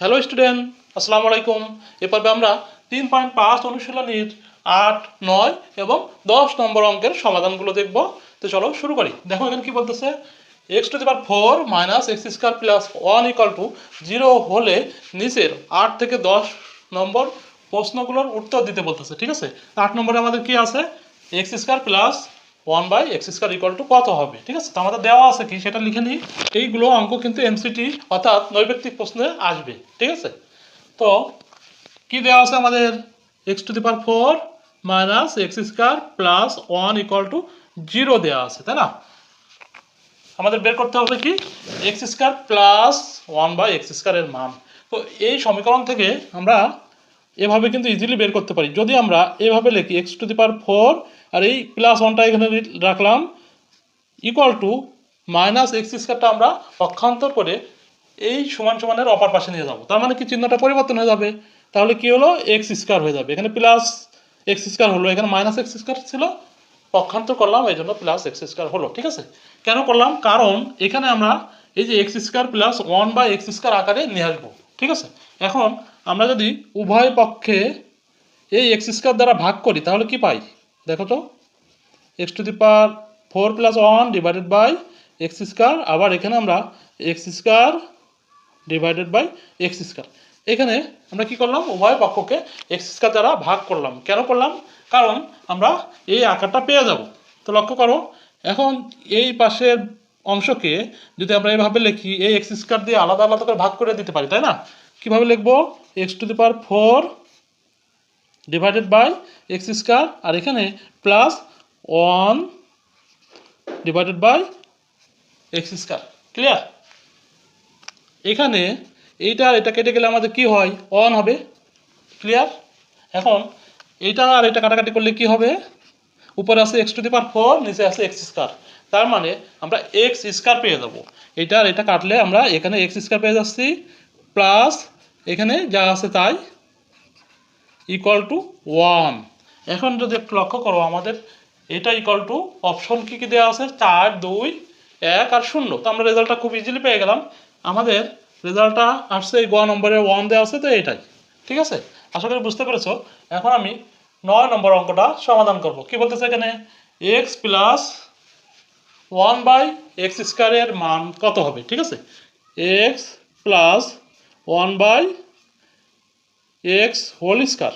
Hello student আসসালামু আলাইকুম এ পর্বে আমরা তিন পয়েন্ট পাঁচ অনুশীলনীর আট, নয় এবং দশ নম্বর অঙ্কের সমাধানগুলো দেখব। তো চলো শুরু করি। দেখো এখানে কি বলতেছে? X to the four minus x square plus one equal to zero হলে নিচের আট থেকে দশ নম্বর প্রশ্নগুলোর উত্তর দিতে বলতেছে। ঠিক আছে? আট নম্বরে আমাদের কি আছে? X square plus one by x square equal to কত হবে? ঠিক আছে? তো আমাদের দেওয়া আছে কি? সেটা লিখে নিই। এইগুলো অঙ্ক কিন্তু এমসিটি অর্থাৎ নৈবেক্তিক প্রশ্নে আসবে। ঠিক আছে? তো কি দেওয়া আছে আমাদের? X to the power four minus x square plus one equal to zero দেওয়া আছে, তাই না? আমাদের বের করতে হবে কি? X square plus one by x স্কোয়ারের মান। তো এই সমীকরণ থেকে আমরা এভাবে কিন্তু ইজিলি বের করতে পারি। যদি আমরা এভাবে লিখি x to the power four আর এই প্লাস ওয়ানটা এখানে রাখলাম ইকুয়াল টু মাইনাস এক্স স্কোয়ারটা আমরা পক্ষান্তর করে এই সমান সমানের অপার পাশে নিয়ে যাব। তার মানে কি চিহ্নটা পরিবর্তন হয়ে যাবে? তাহলে কি হলো? এক্স স্কোয়ার হয়ে যাবে। এখানে প্লাস এক্স স্কোয়ার হলো। এখানে মাইনাস এক্স স্কোয়ার ছিল। পক্ষান্তর করলাম, এই জন্য প্লাস এক্স স্কোয়ার হলো। ঠিক আছে? কেন করলাম? কারণ এখানে আমরা এই যে x square plus one by x square আকারে নিয়ে আসব। ঠিক আছে? এখন আমরা যদি উভয় পক্ষে এই এক্স স্কোয়ার দ্বারা ভাগ করি, তাহলে কি পাই? দেখো তো x to the power four plus one divided by x square আবার এখানে আমরা x square divided by x square এখানে আমরা কি করলাম? উভয় পক্ষকে এক্স স্কোয়ার দ্বারা ভাগ করলাম। কেন করলাম? কারণ আমরা এই আকারটা পেয়ে যাব। তো লক্ষ্য করো, এখন এই পাশের অংশকে যদি আমরা এইভাবে লিখি, এই এক্স স্কোয়ার দিয়ে আলাদা আলাদা করে ভাগ করে দিতে পারি, তাই না? কীভাবে লিখব? X to the power four divided by x square আর এখানে plus one divided by x square clear এখানে এইটা আর এটা কেটে গেলে আমাদের কি হয়? ওয়ান হবে ক্লিয়ার এখন এইটা আর এটা কাটাকাটি করলে কি হবে? উপরে আছে x to the power four নিচে আছে এক্স স্কোয়ার তার মানে আমরা এক্স স্কোয়ার পেয়ে যাব। এটা আর এটা কাটলে আমরা এখানে এক্স স্কোয়ার পেয়ে যাচ্ছি প্লাস এখানে যা আছে তাই ইকুয়াল টু ওয়ান এখন যদি একটু লক্ষ্য করো আমাদের, এটা ইকুয়াল টু অপশন কী কী দেওয়া আছে? চার, দুই, এক আর শূন্য। তো আমরা রেজাল্টটা খুব ইজিলি পেয়ে গেলাম। আমাদের রেজাল্টটা আসছে এই গ নম্বরে ওয়ান দেওয়া আছে, তো এটাই। ঠিক আছে? আশা করি বুঝতে পেরেছ। এখন আমি নয় নম্বর অঙ্কটা সমাধান করব। কি বলতেছে এখানে? X plus one by x স্কোয়ারের মান কত হবে? ঠিক আছে? X plus one by x whole square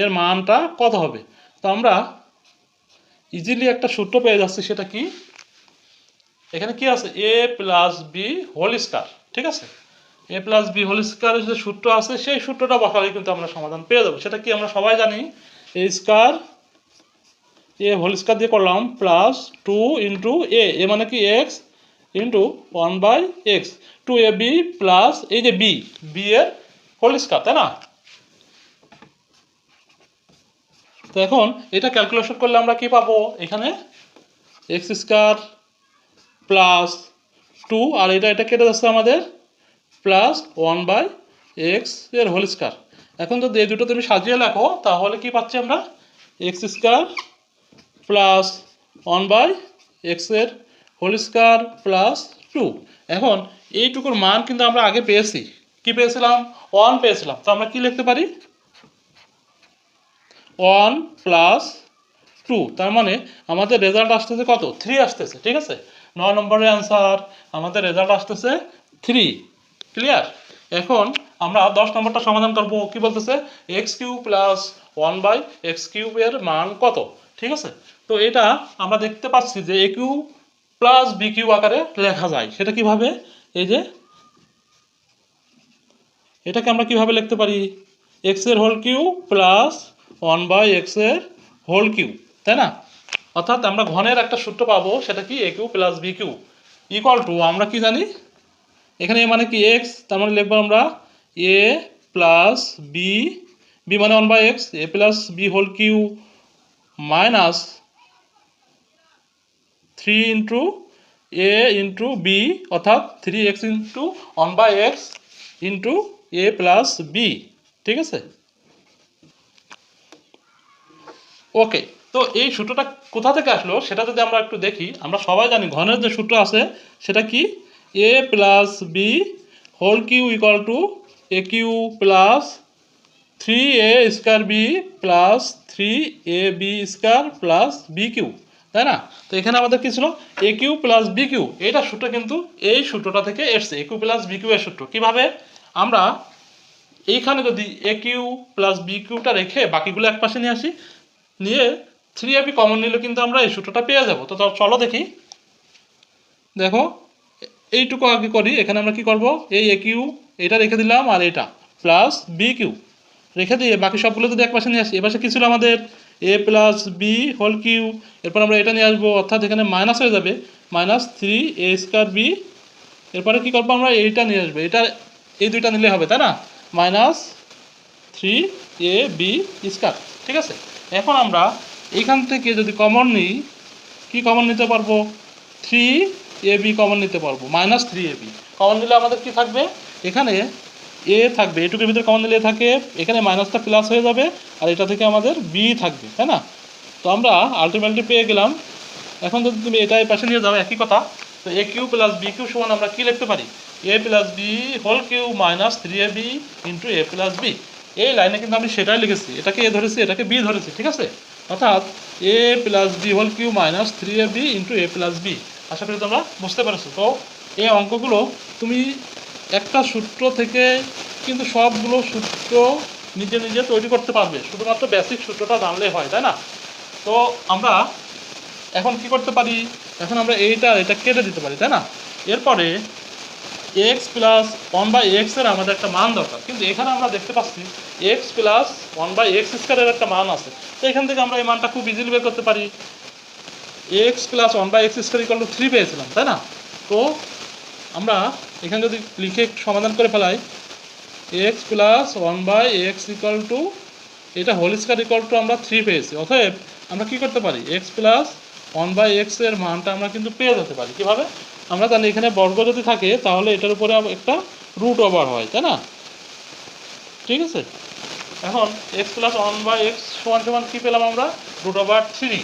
এর মানটা কত হবে? তো আমরা ইজিলি একটা সূত্র পেয়ে যাচ্ছি, সেটা কি? এখানে কি আছে? A plus B whole square ঠিক আছে? এ প্লাস বি হোল স্কোয়ারের যে সূত্র আছে, সেই সূত্রটা বসালে কিন্তু আমরা সমাধান পেয়ে যাব। সেটা কি আমরা সবাই জানি? A square A whole square দিয়ে করলাম plus two into A A মানে কি x into one by x two A B plus এই যে বি বি এর স্কোয়ার তাই না? তো এখন এটা ক্যালকুলেশন করলে আমরা কি পাবো? এখানে এক্স স্কোয়ার প্লাস টু আর এটা এটা কেটে যাচ্ছে আমাদের প্লাস ওয়ান বাই এক্সের হোল স্কোয়ার এখন যদি এই দুটো তুমি সাজিয়ে লেখো, তাহলে কি পাচ্ছি আমরা? X square plus one by এক্সের হোল স্কোয়ার প্লাস টু এখন এইটুকুর মান কিন্তু আমরা আগে পেয়েছি। কি পেয়েছিলাম? ওয়ান পেয়েছিলাম। তো আমরা কি লিখতে পারি? ওয়ান প্লাস টু তার মানে আমাদের রেজাল্ট আসতেছে কত? থ্রি আসতেছে, ঠিক আছে? নয় নম্বরের অ্যান্সার আমাদের রেজাল্ট আসতেছে থ্রি ক্লিয়ার এখন আমরা দশ নম্বরটা সমাধান করব। কি বলতেছে? X cube plus one by x কিউবের মান কত? ঠিক আছে? তো এটা আমরা দেখতে পাচ্ছি যে A cube plus B cube আকারে লেখা যায়। সেটা কীভাবে? এই যে এটাকে আমরা কীভাবে লিখতে পারি? এক্সের whole cube plus one by এক্সের হোল কিউ তাই না? অর্থাৎ আমরা ঘনের একটা সূত্র পাবো, সেটা কি? A cube plus B cube equal to আমরা কি জানি? এখানে এ মানে কি? এক্স তার মানে লিখব আমরা এ প্লাস বি বি মানে one by x A plus B whole cube minus three into A into B অর্থাৎ three x into one by x into A plus B ঠিক আছে? ওকে তো এই সূত্রটা কোথা থেকে আসলো সেটা যদি আমরা একটু দেখি, আমরা সবাই জানি ঘনের যে সূত্র আছে, সেটা কি? A plus B whole cube equal to A cube plus three A square B plus three A B square plus B cube তাই না? তো এখানে আমাদের কি ছিল? A cube plus B cube এইটা সূত্র কিন্তু এই সূত্রটা থেকে এসছে A cube plus B cube এর সূত্র। কীভাবে? আমরা এইখানে যদি এ কিউ প্লাস বি কিউটা রেখে বাকিগুলো এক পাশে নিয়ে আসি, নিয়ে থ্রি এ বি কমন নিলে কিন্তু আমরা এই সূত্রটা পেয়ে যাব। তো চলো দেখি। দেখো, এইটুকু আগে করি, এখানে আমরা কি করব? এই এ কিউ, এটা রেখে দিলাম আর এটা প্লাস বি কিউ। রেখে দিয়ে বাকি সবগুলো যদি এক পাশে নিয়ে আসি এপাশে কী ছিল আমাদের? A plus B whole cube. এরপর আমরা এটা নিয়ে আসব, অর্থাৎ এখানে মাইনাস হয়ে যাবে। Minus three A square B এরপরে কী করব আমরা? এইটা নিয়ে আসব। এটা এই দুইটা নিলে হবে, তাই না? Minus three A B square, ঠিক আছে? এখন আমরা এইখান থেকে যদি কমন নিই, কি কমন নিতে পারব? থ্রি এ বি কমন নিতে পারব, minus three A B. Common নিলে আমাদের কি থাকবে? এখানে এ থাকবে, এটুকুর ভিতরে কমন নিলে থাকে, এখানে মাইনাসটা প্লাস হয়ে যাবে, আর এটা থেকে আমাদের বি থাকবে, তাই না? তো আমরা আলটিমেটলি পেয়ে গেলাম। এখন যদি তুমি এটা এই পাশে নিয়ে যাও, একই কথা, তো A cube plus B cube সমান আমরা কি লিখতে পারি? A plus B whole cube minus three A B into A plus B এই লাইনে কিন্তু আমি সেটাই লিখেছি। এটাকে এ ধরেছি, এটাকে বি ধরেছি, ঠিক আছে? অর্থাৎ A plus B whole cube minus three A B into A plus B আশা করি তোমরা বুঝতে পেরেছ। তো এই অঙ্কগুলো তুমি একটা সূত্র থেকে কিন্তু সবগুলো সূত্র নিজে নিজে তৈরি করতে পারবে। শুধুমাত্র বেসিক সূত্রটা জানলে হয়, তাই না? তো আমরা এখন কি করতে পারি? এখন আমরা এইটা এটা কেটে দিতে পারি, তাই না? এরপরে এক্স প্লাস ওয়ান বাই এক্সের আমাদের একটা মান দরকার। কিন্তু এখানে আমরা দেখতে পাচ্ছি x plus one by x স্কোয়ারের একটা মান আছে। তো এখান থেকে আমরা এই মানটা খুব ইজিলি বের করতে পারি। X plus one by x square equal to three পেয়েছিলাম, তাই না? তো আমরা এখানে যদি লিখে সমাধান করে ফেলাই x plus one by x equal to এটা হোল স্কোয়ার ইকাল টু আমরা থ্রি পেয়েছি। অতএব আমরা কি করতে পারি? এক্স প্লাস ওয়ান বাই এক্সের মানটা আমরা কিন্তু পেয়ে যেতে পারি। কীভাবে? আমরা জানি এখানে বর্গ যদি থাকে, তাহলে এটার উপরে একটা রুট ওভার হয়, তাই না? ঠিক আছে? এখন x plus one by x সমান সমান কী পেলাম আমরা? রুট ওভার থ্রি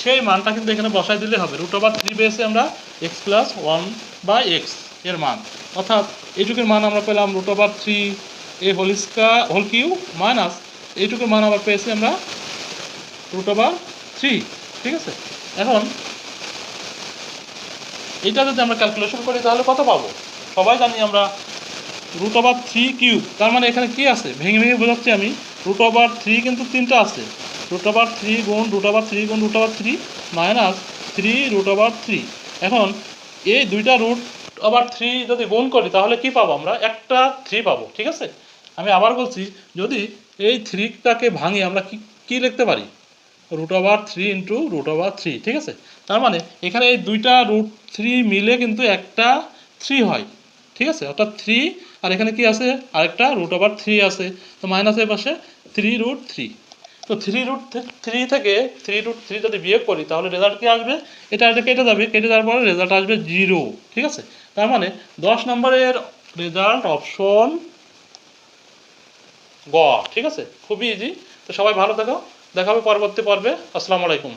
সেই মানটা কিন্তু এখানে বসাই দিলে হবে। রুট ওভার থ্রি পেয়েছে আমরা এক্স প্লাস ওয়ান বাই এক্সের মান। অর্থাৎ এইটুকুর মান আমরা পেলাম root over three a whole square whole q minus এইটুকুর মান আবার পেয়েছি আমরা রুট ওভার থ্রি ঠিক আছে? এখন এইটা যদি আমরা ক্যালকুলেশন করি, তাহলে কত পাবো? সবাই জানি আমরা রুট ওভার থ্রি কিউব তার মানে এখানে কি আছে? ভেঙে ভেঙে বোঝাচ্ছি আমি। রুট ওভার থ্রি কিন্তু তিনটা আছে। রুট ওভার থ্রি গুণ রুট ওভার থ্রি গুণ root over three minus three root over three এখন এই দুইটা রুট ওভার থ্রি যদি গুণ করি, তাহলে কি পাবো আমরা? একটা থ্রি পাবো, ঠিক আছে? আমি আবার বলছি, যদি এই থ্রিটাকে ভাঙি, আমরা কি, কী লিখতে পারি? Root over three into root over three ঠিক আছে? তার মানে এখানে এই দুইটা রুট থ্রি মিলে কিন্তু একটা থ্রি হয়, ঠিক আছে? অর্থাৎ থ্রি আর এখানে কি আছে? আরেকটা রুট ওভার থ্রি আছে, তো মাইনাসের পাশে থ্রি রুট থ্রি তো থ্রি রুট থ্রি থেকে থ্রি রুট থ্রি যদি বিয়োগ করি, তাহলে রেজাল্ট কি আসবে? এটা এটা কেটে যাবে, কেটে যাওয়ার পরে রেজাল্ট আসবে জিরো ঠিক আছে? তার মানে দশ নম্বরের রেজাল্ট অপশন গ, ঠিক আছে? খুবই ইজি তো সবাই ভালো থাকো। দেখা হবে পরবর্তী পর্বে। আসসালামু আলাইকুম।